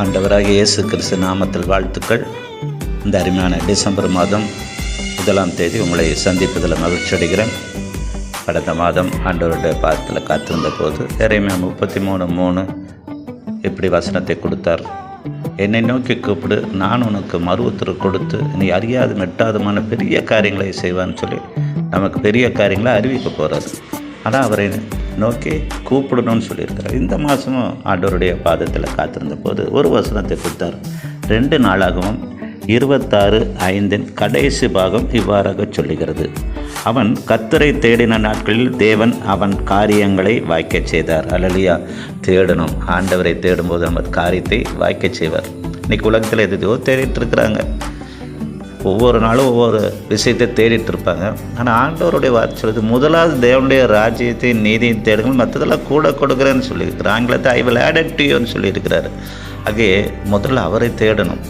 ஆண்டவராக இயேசு கிறிஸ்து நாமத்தில் வாழ்த்துக்கள். இந்த அருமையான டிசம்பர் மாதம் முதலாம் தேதி உங்களை சந்திப்பதில் மகிழ்ச்சி அடைகிறேன். கடந்த மாதம் ஆண்டவருடைய பாதத்தில் காத்திருந்த போது இறைமையா முப்பத்தி மூணு மூணு இப்படி வசனத்தை கொடுத்தார்? என்னை நோக்கி கூப்பிடு நான் உனக்கு மறு உத்தரவு கொடுத்து நீ அறியாது மெட்டாதமான பெரிய காரியங்களை செய்வான்னு சொல்லி நமக்கு பெரிய காரியங்களை அறிவிக்க போகிறார் ஆனால் அவரை நோக்கி கூப்பிடணும்னு சொல்லியிருக்கிறார். இந்த மாதமும் ஆண்டவருடைய பாதத்தில் காத்திருந்த போது ஒரு வசனத்தை கொடுத்தார். ரெண்டு நாளாகவும் இருபத்தாறு ஐந்தின் கடைசி பாகம் இவ்வாறாக சொல்லுகிறது. அவன் கத்தரை தேடின நாட்களில் தேவன் அவன் காரியங்களை வாய்க்கச் செய்தார். அலலியா தேடணும். ஆண்டவரை தேடும்போது நமது காரியத்தை வாய்க்கச் செய்வார். இன்னைக்கு உலகத்தில் எதையோ தேடிட்டு இருக்கிறாங்க. ஒவ்வொரு நாளும் ஒவ்வொரு விஷயத்தை தேடிட்டு இருப்பாங்க. ஆனால் ஆண்டவருடைய வார்த்தை சொல்லுது முதலாவது தேவனுடைய ராஜ்யத்தை நீதியும் தேடுங்கள் மற்றதெல்லாம் கூட கொடுக்குறேன்னு சொல்லியிருக்கிறார். ஆங்கிலத்தை ஐ வில் ஆடட் யூன்னு சொல்லியிருக்கிறாரு. ஆகவே முதல்ல அவரை தேடணும்.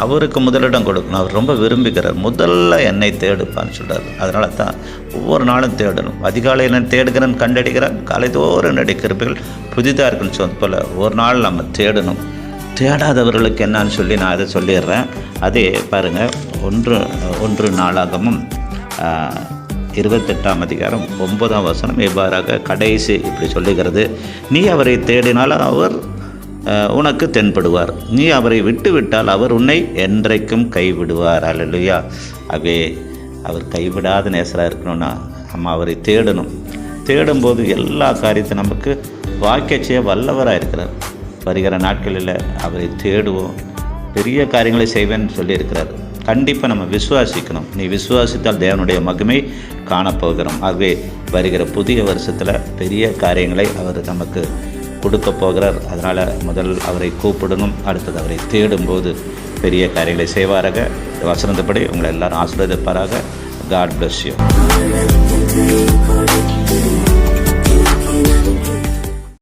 அவருக்கு முதலிடம் கொடுக்கணும். அவர் ரொம்ப விரும்புகிறார். முதல்ல என்னை தேடுப்பான்னு சொல்கிறார் அதனால தான் ஒவ்வொரு நாளும் தேடணும். அதிகாலையில் நான் தேடுகிறேன் கண்டடிக்கிறேன் காலை தோறும் நடிக்கிறவர்கள் புதிதாக இருக்குன்னு சொன்ன போல் ஒரு நாள் நம்ம தேடணும். தேடாதவர்களுக்கு என்னன்னு சொல்லி நான் அதை சொல்லிடுறேன். அதே பாருங்கள் ஒன்று ஒன்று நாளாகமும் இருபத்தெட்டாம் அதிகாரம் ஒன்பதாம் வசனம் இவ்வாறாக கடைசி இப்படி சொல்லுகிறது. நீ அவரை தேடினால் அவர் உனக்கு தென்படுவார். நீ அவரை விட்டுவிட்டால் அவர் உன்னை என்றைக்கும் கைவிடுவார். அல்லையா அவே அவர் கைவிடாத நேசராக இருக்கணும்னா நம்ம அவரை தேடணும். தேடும்போது எல்லா காரியத்தையும் நமக்கு வாக்கிய செய்ய வல்லவராக இருக்கிறார் வருகிற நாட்களில் அவரை தேடுவோம். பெரிய காரியங்களை செய்வேன்னு சொல்லியிருக்கிறார். கண்டிப்பாக நம்ம விசுவாசிக்கணும். நீ விசுவாசித்தால் தேவனுடைய மகிமை காணப்போகிறோம். ஆகவே வருகிற புதிய வருஷத்தில் பெரிய காரியங்களை அவர் நமக்கு கொடுக்க போகிறார். அதனால் முதல் அவரை கூப்பிடணும். அடுத்தது அவரை தேடும்போது பெரிய காரியங்களை செய்வாராக. வசனத்தப்படி உங்களை எல்லாரும் ஆசிர்வதிப்பாராக. God bless you